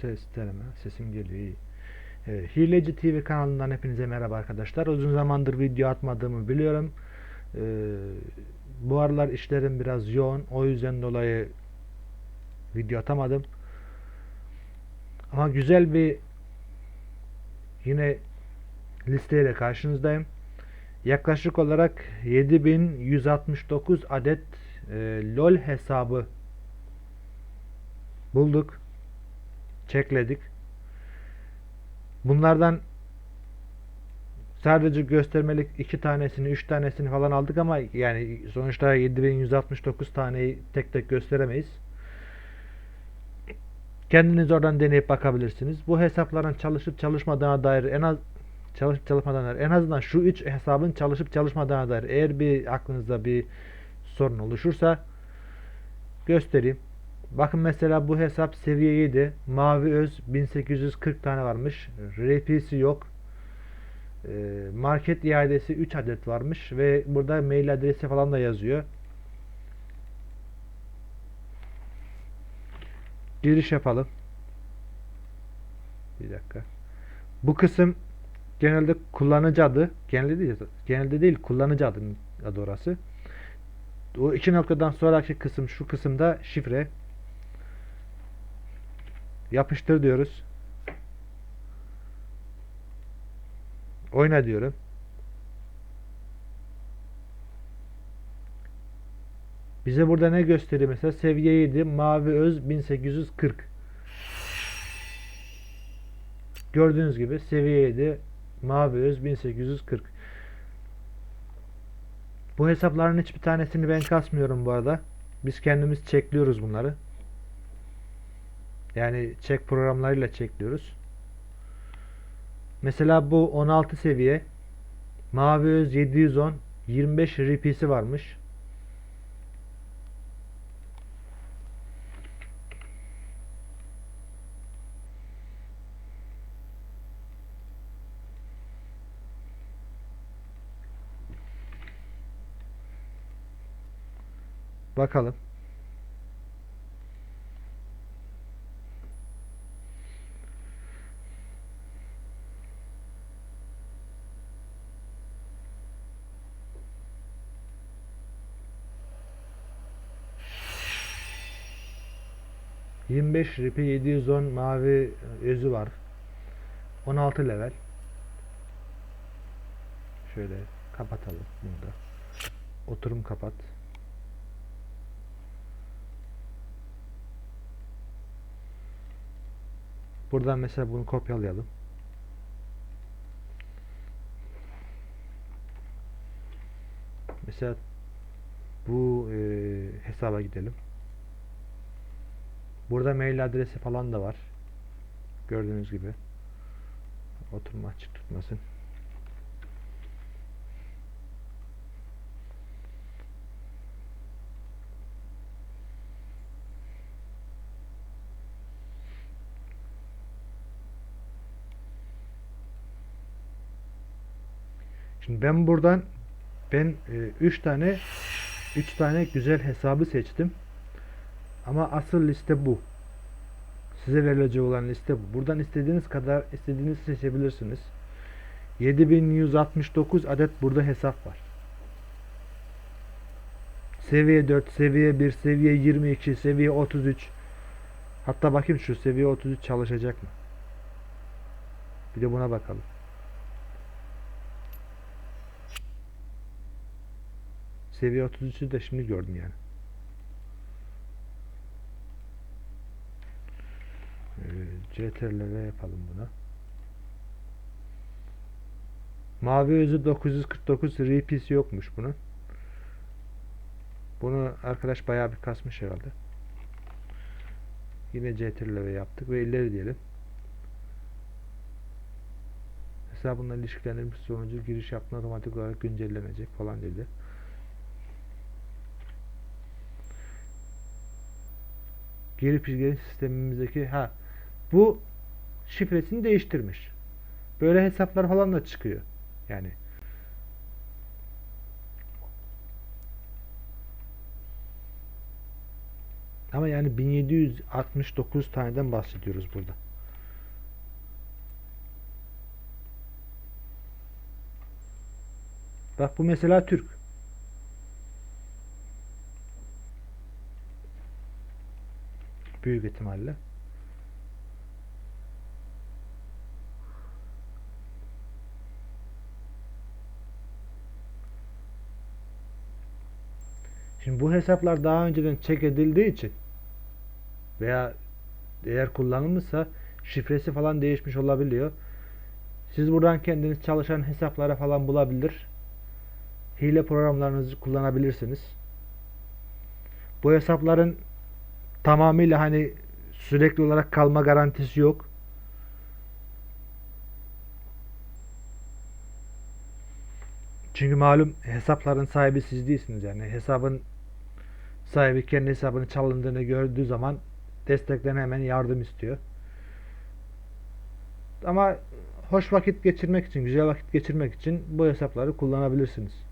Ses deneme. Sesim geliyor iyi. Evet, Hileci TV kanalından hepinize merhaba arkadaşlar. Uzun zamandır video atmadığımı biliyorum. Ee, bu aralar işlerim biraz yoğun. O yüzden dolayı video atamadım. Ama güzel bir yine listeyle karşınızdayım. Yaklaşık olarak 7169 adet e, LOL hesabı bulduk. Çekledik. Bunlardan sadece göstermelik iki tanesini, üç tanesini falan aldık ama yani sonuçta 7169 taneyi tek tek gösteremeyiz. Kendiniz oradan deneyip bakabilirsiniz. Bu hesapların çalışıp çalışmadığına dair en az çalışıp çalışmadığına dair en azından şu üç hesabın çalışıp çalışmadığına dair eğer bir aklınızda bir sorun oluşursa göstereyim. Bakın mesela bu hesap seviye 7. Mavi öz 1840 tane varmış. RP'si yok. Ee, Market iadesi 3 adet varmış ve burada mail adresi falan da yazıyor. Giriş yapalım. Bir dakika. Bu kısım genelde kullanıcı adı. Genelde değil, genelde değil kullanıcı adı, adı orası. O iki noktadan sonraki kısım şu kısımda şifre. Yapıştır diyoruz. Oyna diyorum. Bize burada ne gösteriyor mesela? Seviye 7 Mavi Öz 1840. Gördüğünüz gibi seviye 7 Mavi Öz 1840. Bu hesapların hiçbir tanesini ben kasmıyorum bu arada. Biz kendimiz çekliyoruz bunları. Yani çek programlarıyla çekliyoruz. Mesela bu 16 seviye Mavi Öz 710 25 RP'si varmış. Bakalım. ...25 ripi 710 mavi özü var. 16 level. Şöyle kapatalım bunu da. Oturum kapat. Buradan mesela bunu kopyalayalım. Mesela bu e, hesaba gidelim. Burada mail adresi falan da var. Gördüğünüz gibi. Oturma açık tutmasın. Şimdi ben buradan ben 3 tane 3 tane güzel hesabı seçtim. Ama asıl liste bu. Size verilecek olan liste bu. Buradan istediğiniz kadar istediğinizi seçebilirsiniz. 7169 adet burada hesap var. Seviye 4, seviye 1, seviye 22, seviye 33. Hatta bakayım şu seviye 33 çalışacak mı? Bir de buna bakalım. Seviye 33'ü de şimdi gördüm yani. CTRL yapalım buna. Mavi özü 949 RP'si yokmuş bunun. Bunu arkadaş bayağı bir kasmış herhalde. Yine CTRL yaptık ve ileri diyelim. Hesabınla ilişkilendirilmiş sonucu giriş yapma otomatik olarak güncellenecek falan dedi. geri geri sistemimizdeki ha bu şifresini değiştirmiş. Böyle hesaplar falan da çıkıyor. Yani Ama yani 1769 taneden bahsediyoruz burada. Bak bu mesela Türk. Büyük ihtimalle. Şimdi bu hesaplar daha önceden check edildiği için veya eğer kullanılmışsa şifresi falan değişmiş olabiliyor. Siz buradan kendiniz çalışan hesaplara falan bulabilir. Hile programlarınızı kullanabilirsiniz. Bu hesapların tamamıyla hani sürekli olarak kalma garantisi yok. Çünkü malum hesapların sahibi siz değilsiniz yani. Hesabın sahibi kendi hesabını çalındığını gördüğü zaman destekten hemen yardım istiyor. Ama hoş vakit geçirmek için, güzel vakit geçirmek için bu hesapları kullanabilirsiniz.